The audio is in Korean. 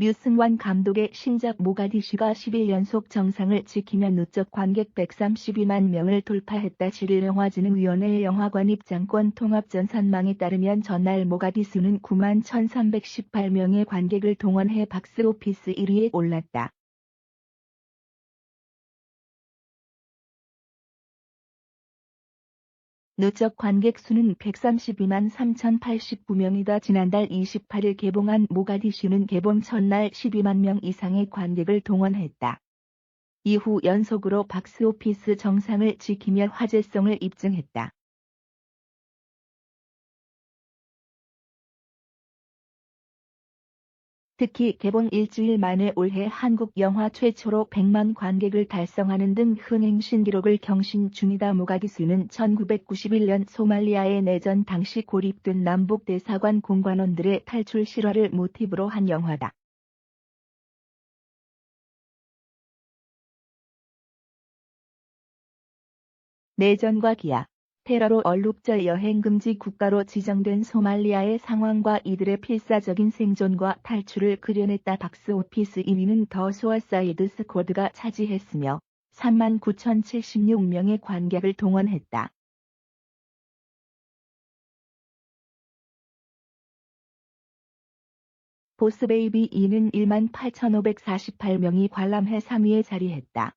류승환 감독의 신작 모가디슈가 10일 연속 정상을 지키며 누적 관객 132만 명을 돌파했다. 질영화진흥위원회 영화관 입장권 통합전산망에 따르면 전날 모가디슈는 9만 1318명의 관객을 동원해 박스오피스 1위에 올랐다. 누적 관객 수는 132만 3,089명이다. 지난달 28일 개봉한 모가디슈는 개봉 첫날 12만 명 이상의 관객을 동원했다. 이후 연속으로 박스오피스 정상을 지키며 화제성을 입증했다. 특히 개봉 일주일 만에 올해 한국 영화 최초로 100만 관객을 달성하는 등 흥행 신기록을 경신 중이다. 모가디수는 1991년 소말리아의 내전 당시 고립된 남북 대사관 공관원들의 탈출 실화를 모티브로 한 영화다. 내전과 기아, 테러로 얼룩져 여행금지 국가로 지정된 소말리아의 상황과 이들의 필사적인 생존과 탈출을 그려냈다. 박스 오피스 1위는 더 수어사이드 스쿼드가 차지했으며 3만 9,076명의 관객을 동원했다. 보스베이비 2는 1만 8,548명이 관람해 3위에 자리했다.